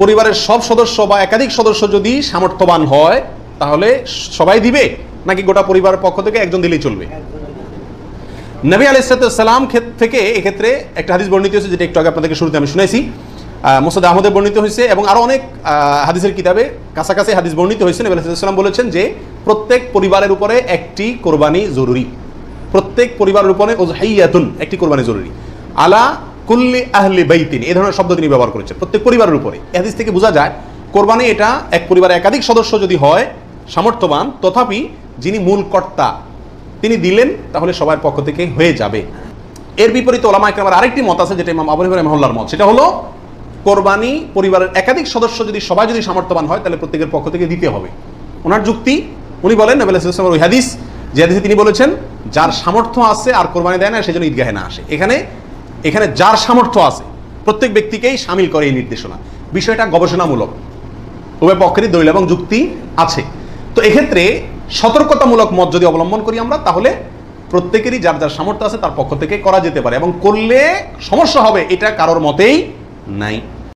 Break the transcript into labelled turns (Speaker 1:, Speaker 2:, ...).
Speaker 1: পরিবারের সব সদস্য বা একাধিক সদস্য যদি সামর্থ্যবান হয়, তাহলে সবাই দিবে? নাকি গোটা পরিবারের পক্ষ থেকে একজন দিলেই চলবে? নবী আলাইসালাম থেকে এক্ষেত্রে একটা হাদিস বর্ণিত হয়েছে, যেটা একটু আগে আপনাদেরকে শুরুতে আমি শুনেছি। মোসাদ আহমদে বর্ণিত হয়েছে এবং আরও অনেক হাদিসের কিতাবে কাছাকাছি হাদিস বর্ণিত হয়েছে। নবী আলাইসালাম বলেছেন যে, প্রত্যেক পরিবারের উপরে একটি কোরবানি জরুরি। প্রত্যেক পরিবারের উপরে ওজহাইয়াতুন একটি কোরবানি জরুরি। আলা কুল্লি আহলি বাইতিন, এই ধরনের শব্দ তিনি ব্যবহার করেছেন প্রত্যেক পরিবারের উপরে। হাদিস থেকে বোঝা যায়, কোরবানি এটা এক পরিবারে একাধিক সদস্য যদি হয়, সামর্থ্যবান, তথাপি যিনি মূল কর্তা, তিনি দিলেন, তাহলে সবার পক্ষ থেকে হয়ে যাবে। এর বিপরীতে ওলামা একরামের আরেকটি মত আছে, যেটা ইমাম আবু মহল্লার মত। সেটা হলো, কোরবানি পরিবারের একাধিক সদস্য যদি, সবাই যদি সামর্থ্যবান হয়, তাহলে প্রত্যেকের পক্ষ থেকে দিতে হবে। ওনার যুক্তি, উনি বলেন নবেল ওই হাদিস, যে হাদিসে তিনি বলেছেন, যার সামর্থ্য আছে আর কোরবানি দেয় না, সেজন্য ঈদগাহে না আসে। এখানে এখানে যার সামর্থ্য আছে, প্রত্যেক ব্যক্তিকেই সামিল করে এই নির্দেশনা। বিষয়টা গবেষণামূলক। উভয় পক্ষেরই দলিল এবং যুক্তি আছে। তো এক্ষেত্রে সতর্কতামূলক মত যদি অবলম্বন করি আমরা, তাহলে প্রত্যেকেরই যার যার সামর্থ্য আছে তার পক্ষ থেকে করা যেতে পারে এবং করলে সমস্যা হবে এটা কারোর মতেই নাই।